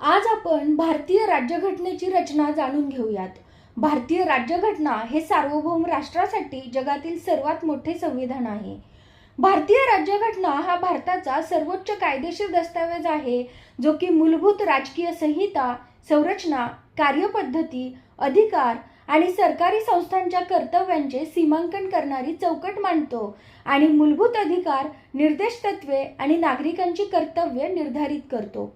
आज आपण भारतीय राज्यघटनेची रचना जाणून घेऊयात. भारतीय राज्यघटना हे सार्वभौम राष्ट्रासाठी जगातील सर्वात मोठे संविधान आहे. भारतीय राज्यघटना हा भारताचा सर्वोच्च कायदेशीर दस्तावेज आहे जो की मूलभूत राजकीय संहिता संरचना कार्यपद्धती अधिकार आणि सरकारी संस्थांच्या कर्तव्यांचे सीमांकन करणारी चौकट मांडतो आणि मूलभूत अधिकार निर्देश तत्वे आणि नागरिकांची कर्तव्य निर्धारित करतो.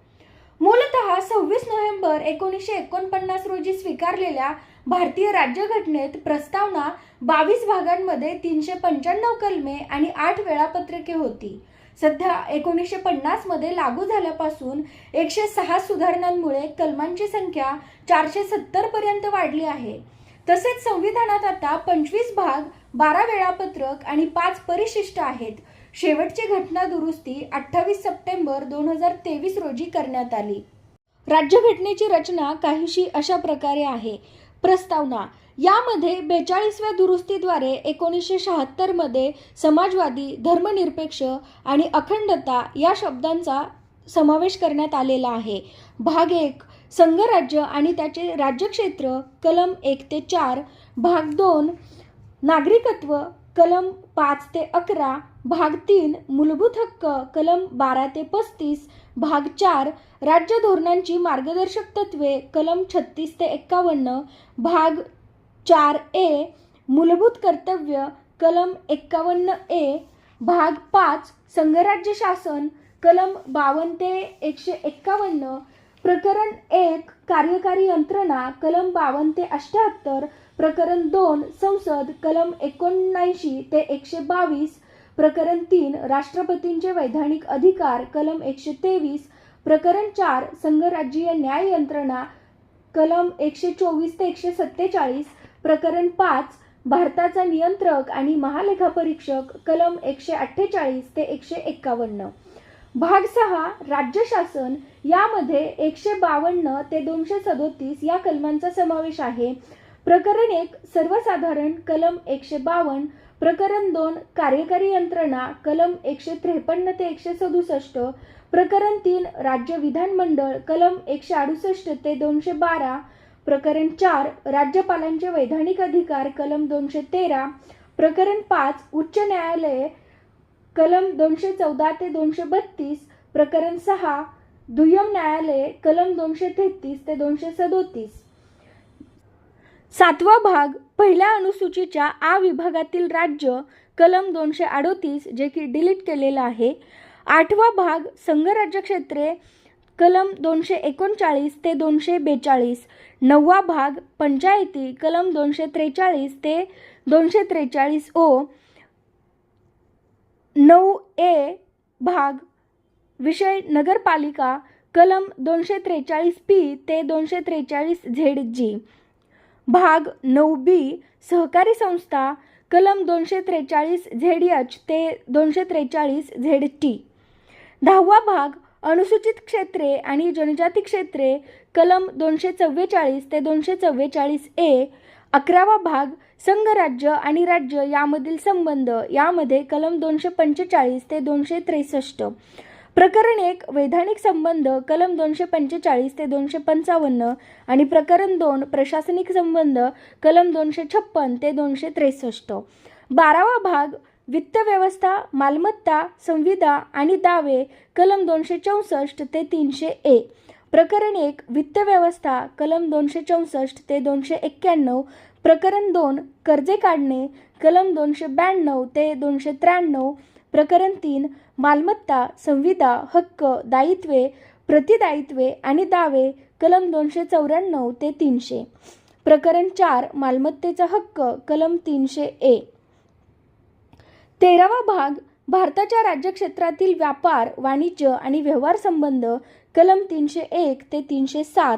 मूलतः सव्वीस नोव्हेंबर एकोणीसशे एकोणपन्नास रोजी स्वीकारलेल्या भारतीय राज्यघटनेत प्रस्तावना बावीस भागांमध्ये तीनशे पंच्याण्णव कलमे आणि आठ वेळापत्रके होती. सध्या एकोणीसशे पन्नासमध्ये लागू झाल्यापासून एकशे सहा सुधारणांमुळे कलमांची संख्या चारशे सत्तरपर्यंत वाढली आहे. तसेच संविधानात आता पंचवीस भाग बारा वेळापत्रक आणि पाच परिशिष्ट आहेत. शेवटची घटना दुरुस्ती अठ्ठावीस सप्टेंबर दोन हजार तेवीस रोजी करण्यात आली. राज्यघटनेची रचना काहीशी अशा प्रकारे आहे. प्रस्तावना यामध्ये बेचाळीसव्या दुरुस्तीद्वारे एकोणीसशे शहात्तरमध्ये समाजवादी धर्मनिरपेक्ष आणि अखंडता या शब्दांचा समावेश करण्यात आलेला आहे. भाग एक संघराज्य आणि त्याचे राज्यक्षेत्र कलम एक ते चार भाग दोन नागरिकत्व कलम पाच ते अकरा भाग तीन मूलभूत हक्क कलम बारा ते पस्तीस भाग चार राज्य धोरणांची मार्गदर्शक तत्वे कलम छत्तीस ते एक्कावन्न भाग चार ए मूलभूत कर्तव्य कलम एक्कावन्न ए भाग पाच संघराज्य शासन कलम बावन्न ते एकशे एक्कावन्न प्रकरण एक कार्यकारी यंत्रणा कलम बावन्न ते अष्ट्याहत्तर प्रकरण दोन संसद कलम एकोणऐंशी ते एकशे बावीस प्रकरण तीन राष्ट्रपतींचे वैधानिक अधिकार कलम एकशे तेवीस प्रकरण चार संघराज्यीय न्याय यंत्रणा कलम एकशे चोवीस ते एकशे सत्तेचाळीस प्रकरण पाच भारताचा नियंत्रक आणि महालेखापरीक्षक कलम एकशे अठ्ठेचाळीस ते एकशे एक्कावन्न. भाग सहा राज्य शासन यामध्ये एकशे बावन्न ते दोनशे सदोतीस या कलमांचा समावेश आहे. प्रकरण एक सर्वसाधारण कलम एकशे बावन्न प्रकरण दोन कार्यकारी यंत्रणा कलम एकशे त्रेपन्न ते एकशे सदुसष्ट प्रकरण तीन राज्य विधानमंडळ कलम एकशे अडुसष्ट ते दोनशे बारा प्रकरण चार राज्यपालांचे वैधानिक अधिकार कलम दोनशे तेरा प्रकरण पाच उच्च न्यायालये कलम दोनशे चौदा ते दोनशे बत्तीस प्रकरण सहा दुय्यम न्यायालये कलम दोनशे तेहतीस ते दोनशे सदोतीस. सातवा भाग पहिल्या अनुसूचीच्या आ विभागातील राज्य कलम दोनशे अडोतीस जे की डिलीट केलेलं आहे. आठवा भाग संघराज्य क्षेत्रे कलम दोनशे एकोणचाळीस ते दोनशे बेचाळीस. नववा भाग पंचायती कलम दोनशे त्रेचाळीस ते दोनशे त्रेचाळीस ओ. नऊ ए भाग विषय नगरपालिका कलम दोनशे त्रेचाळीस पी ते दोनशे त्रेचाळीस झेड जी. भाग नऊ बी सहकारी संस्था कलम दोनशे त्रेचाळीस झेड एच ते दोनशे त्रेचाळीस झेड टी. दहावा भाग अनुसूचित क्षेत्रे आणि जनजाती क्षेत्रे कलम दोनशे चव्वेचाळीस ते दोनशे चव्वेचाळीस ए. अकरावा भाग संघराज्य आणि राज्य यामधील संबंध यामध्ये कलम दोनशे पंचेचाळीस ते दोनशे त्रेसष्ट. प्रकरण एक वैधानिक संबंध कलम दोनशे पंचेचाळीस ते दोनशे पंचावन्न आणि प्रकरण दोन प्रशासनिक संबंध कलम दोनशे छप्पन ते दोनशे त्रेसष्ट. बारावा भाग वित्त व्यवस्था मालमत्ता संविदा आणि दावे कलम दोनशे चौसष्ट ते तीनशे ए. प्रकरण एक वित्त व्यवस्था कलम दोनशे चौसष्ट ते दोनशे एक्क्याण्णव. प्रकरण दोन कर्जे काढणे कलम दोनशे ब्याण्णव ते दोनशे त्र्याण्णव. प्रकरण तीन मालमत्ता संविदा हक्क दायित्वे प्रतिदायित्वे आणि दावे कलम दोनशे चौऱ्याण्णव ते तीनशे. प्रकरण चार मालमत्तेचा हक्क कलम तीनशे ए. तेरावा भाग भारताच्या राज्यक्षेत्रातील व्यापार वाणिज्य आणि व्यवहार संबंध कलम तीनशे एक ते तीनशे सात.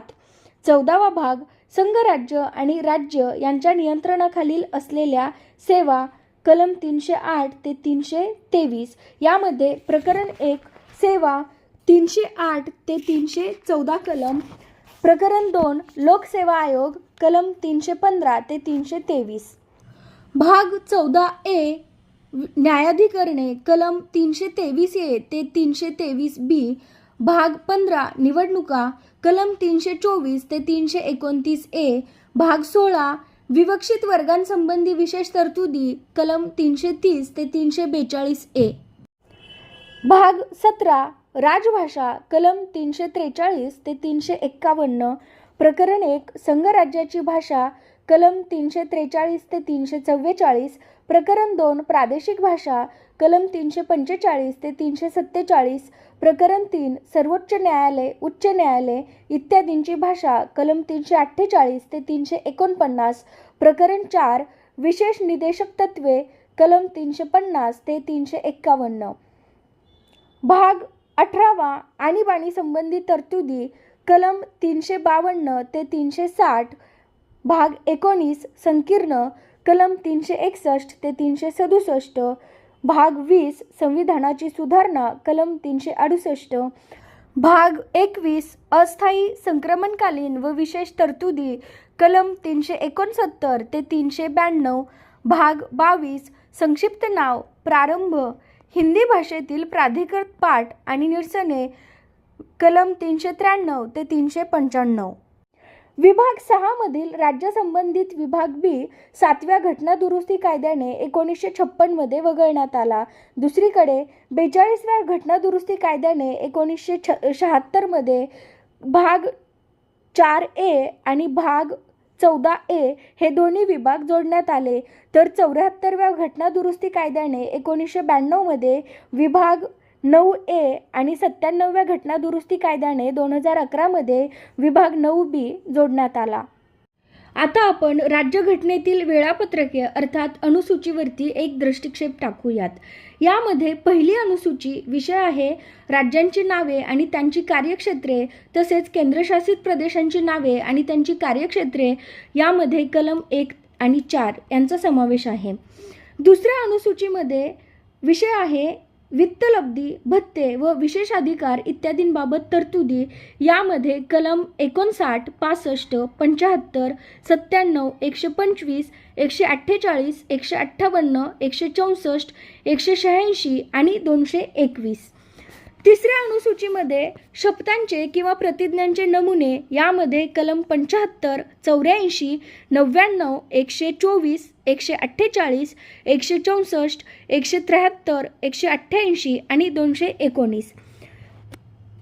चौदावा भाग संघराज्य आणि राज्य यांच्या नियंत्रणाखालील असलेल्या सेवा कलम तीनशे आठ ते तीनशे तेवीस यामध्ये प्रकरण एक सेवा तीनशे आठ ते तीनशे चौदा कलम प्रकरण दोन लोकसेवा आयोग कलम तीनशे पंधरा ते तीनशे तेवीस. भाग चौदा ए न्यायाधिकरणे कलम तीनशे तेवीस ए ते तीनशे तेवीस बी भाग पंधरा निवडणुका कलम तीनशे चोवीस ते तीनशे एकोणतीस ए भाग सोळा विवक्षित वर्गांसंबंधी विशेष तरतुदी कलम तीनशे तीस ते तीनशे बेचाळीस ए. भाग सतरा राजभाषा कलम तीनशे त्रेचाळीस ते तीनशे एक्कावन्न प्रकरण एक संघराज्याची भाषा कलम तीनशे त्रेचाळीस ते तीनशे चव्वेचाळीस प्रकरण दोन प्रादेशिक भाषा कलम तीनशे पंचेचाळीस ते तीनशे सत्तेचाळीस प्रकरण तीन सर्वोच्च न्यायालय उच्च न्यायालय इत्यादींची भाषा कलम तीनशे अठ्ठेचाळीस ते तीनशे एकोणपन्नास प्रकरण चार विशेष निदेशक तत्वे कलम तीनशे पन्नास ते तीनशे एक्कावन्न. भाग अठरावा आणीबाणी संबंधी तरतुदी कलम तीनशे बावन्न ते तीनशे साठ भाग एकोणीस संकीर्ण कलम तीनशे एकसष्ट ते तीनशे सदुसष्ट भाग वीस संविधानाची सुधारणा कलम तीनशे अडुसष्ट. भाग एकवीस अस्थायी संक्रमणकालीन व विशेष तरतुदी कलम तीनशे एकोणसत्तर ते तीनशे ब्याण्णव. भाग बावीस संक्षिप्त नाव प्रारंभ हिंदी भाषेतील प्राधिकृत पाठ आणि निरसने कलम तीनशे त्र्याण्णव ते तीनशे पंच्याण्णव. विभाग सहामधील राज्यसंबंधित विभाग बी सातव्या घटना दुरुस्ती कायद्याने एकोणीसशे छप्पनमध्ये वगळण्यात आला. दुसरीकडे बेचाळीसव्या घटना दुरुस्ती कायद्याने एकोणीसशे छ शहात्तरमध्ये भाग चार ए आणि भाग चौदा ए हे दोन्ही विभाग जोडण्यात आले. तर चौऱ्याहत्तरव्या घटना दुरुस्ती कायद्याने एकोणीसशे ब्याण्णवमध्ये विभाग नऊ ए आणि सत्त्याण्णवव्या घटना दुरुस्ती कायद्याने दोन हजार अकरामध्ये विभाग नऊ बी जोडण्यात आला. आता आपण राज्यघटनेतील वेळापत्रके अर्थात अनुसूचीवरती एक दृष्टिक्षेप टाकूयात. यामध्ये पहिली अनुसूची विषय आहे राज्यांची नावे आणि त्यांची कार्यक्षेत्रे तसेच केंद्रशासित प्रदेशांची नावे आणि त्यांची कार्यक्षेत्रे यामध्ये कलम एक आणि चार यांचा समावेश आहे. दुसऱ्या अनुसूचीमध्ये विषय आहे वित्तलब्धी भत्ते व विशेषाधिकार इत्यादींबाबत तरतुदी. यामध्ये कलम एकोणसाठ पासष्ट पंच्याहत्तर सत्त्याण्णव एकशे पंचवीस एकशे अठ्ठेचाळीस एकशे अठ्ठावन्न एकशे चौसष्ट एकशे शहाऐंशी आणि दोनशे एकवीस. तिसऱ्या अनुसूचीमध्ये शपथांचे किंवा प्रतिज्ञांचे नमुने यामध्ये कलम पंच्याहत्तर चौऱ्याऐंशी नव्याण्णव एकशे चोवीस एकशे अठ्ठेचाळीस एकशे चौसष्ट एकशे त्र्याहत्तर एकशे अठ्ठ्याऐंशी आणि दोनशे एकोणीस.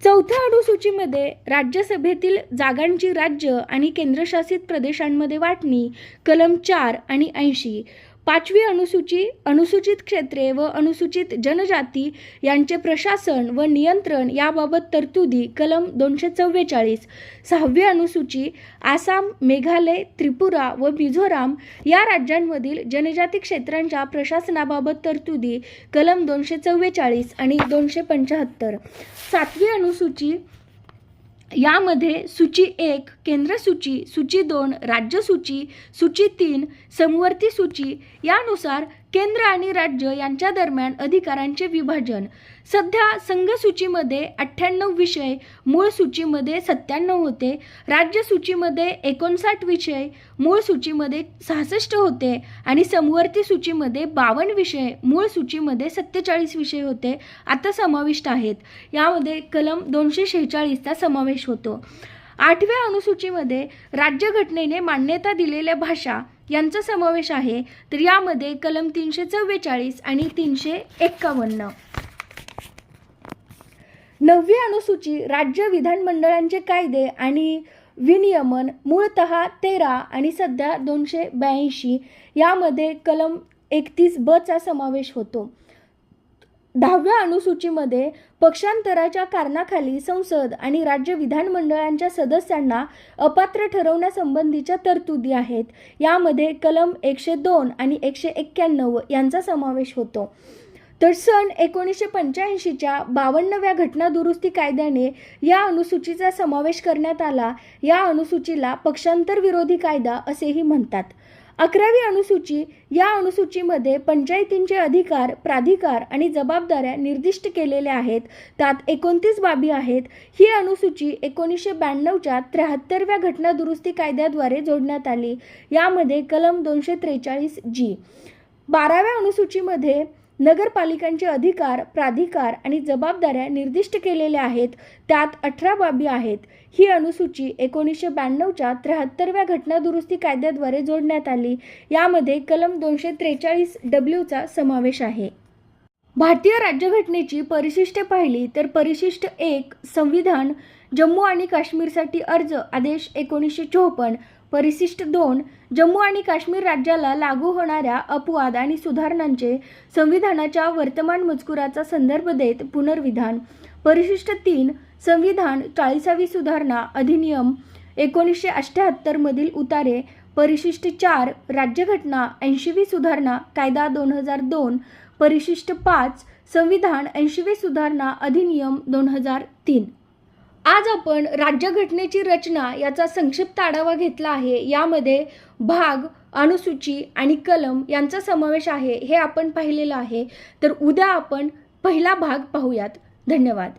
चौथ्या अनुसूचीमध्ये राज्यसभेतील जागांची राज्य आणि केंद्रशासित प्रदेशांमध्ये वाटणी कलम चार आणि ऐंशी. पाचवी अनुसूची अनुसूचित क्षेत्रे व अनुसूचित जनजाती यांचे प्रशासन व नियंत्रण याबाबत तरतुदी कलम दोनशे चव्वेचाळीस सहावी अनुसूची आसाम मेघालय त्रिपुरा व मिझोराम या राज्यांमधील जनजाती क्षेत्रांच्या प्रशासनाबाबत तरतुदी कलम दोनशे चव्वेचाळीस आणि दोनशे पंच्याहत्तर. सातवी अनुसूची यामध्ये सूची एक केंद्र सूची सूची दोन राज्य सूची सूची तीन समवर्ती सूची यानुसार केंद्र आणि राज्य यांच्या दरम्यान अधिकारांचे विभाजन. सध्या संघसूचीमध्ये अठ्ठ्याण्णव विषय मूळ सूचीमध्ये सत्त्याण्णव होते राज्य सूचीमध्ये एकोणसाठ विषय मूळ सूचीमध्ये सहासष्ट होते आणि समवर्ती सूचीमध्ये बावन्न विषय मूळ सूचीमध्ये सत्तेचाळीस विषय होते. आता समाविष्ट आहेत. यामध्ये कलम दोनशे शेहेचाळीसचा समावेश होतो. आठव्या अनुसूचीमध्ये राज्यघटनेने मान्यता दिलेल्या भाषा यांचा समावेश आहे. तर यामध्ये कलम तीनशे चव्वेचाळीस आणि तीनशे एक्कावन्न. नववी अनुसूची राज्य विधानमंडळांचे कायदे आणि विनियमन मूळतः तेरा आणि सध्या दोनशे ब्याऐंशी यामध्ये कलम एकतीस बचा समावेश होतो. दहाव्या अनुसूचीमध्ये पक्षांतराच्या कारणाखाली संसद आणि राज्य विधानमंडळांच्या सदस्यांना अपात्र ठरवण्यासंबंधीच्या तरतुदी आहेत. यामध्ये कलम एकशे दोन आणि एकशे एक्क्याण्णव यांचा समावेश होतो. तर सन एकोणीसशे पंच्याऐंशीच्या बावन्नव्या घटना दुरुस्ती कायद्याने या अनुसूचीचा समावेश करण्यात आला. या अनुसूचीला पक्षांतर विरोधी कायदा असेही म्हणतात. अकरावी अनुसूची या अनुसूचीमध्ये पंचायतींचे अधिकार प्राधिकार आणि जबाबदाऱ्या निर्दिष्ट केलेल्या आहेत. त्यात एकोणतीस बाबी आहेत. ही अनुसूची एकोणीसशे ब्याण्णवच्या त्र्याहत्तरव्या घटना दुरुस्ती कायद्याद्वारे जोडण्यात आली. यामध्ये कलम दोनशे त्रेचाळीस जी. बाराव्या अनुसूचीमध्ये नगरपालिकांचे अधिकार प्राधिकार आणि जबाबदाऱ्या निर्दिष्ट केलेल्या आहेत. त्यात अठरा बाबी आहेत. ही अनुसूची एकोणीसशे ब्याण्णवच्या त्र्याहत्तरव्या घटनादुरुस्ती कायद्याद्वारे जोडण्यात आली. यामध्ये कलम दोनशे त्रेचाळीस डब्ल्यूचा समावेश आहे. भारतीय राज्यघटनेची परिशिष्टे पाहिली तर परिशिष्ट एक संविधान जम्मू आणि काश्मीरसाठी अर्ज आदेश एकोणीसशे चोपन्न परिशिष्ट दोन जम्मू आणि काश्मीर राज्याला लागू होणाऱ्या अपवाद आणि सुधारणांचे संविधानाच्या वर्तमान मजकुराचा संदर्भ देत पुनर्विधान. परिशिष्ट तीन संविधान चाळीसावी सुधारणा अधिनियम एकोणीसशे अठ्ठ्याहत्तरमधील उतारे. परिशिष्ट चार राज्यघटना ऐंशीवी सुधारणा कायदा दोन हजार दोन. परिशिष्ट पाच संविधान ऐंशीवी सुधारणा अधिनियम दोन हजार तीन. आज आपण राज्यघटनेची रचना याचा संक्षिप्त आढावा घेतला आहे. यामध्ये भाग अनुसूची आणि कलम यांचा समावेश आहे. हे आपण पाहिलेलं आहे. तर उद्या आपण पहिला भाग पाहूयात. धन्यवाद.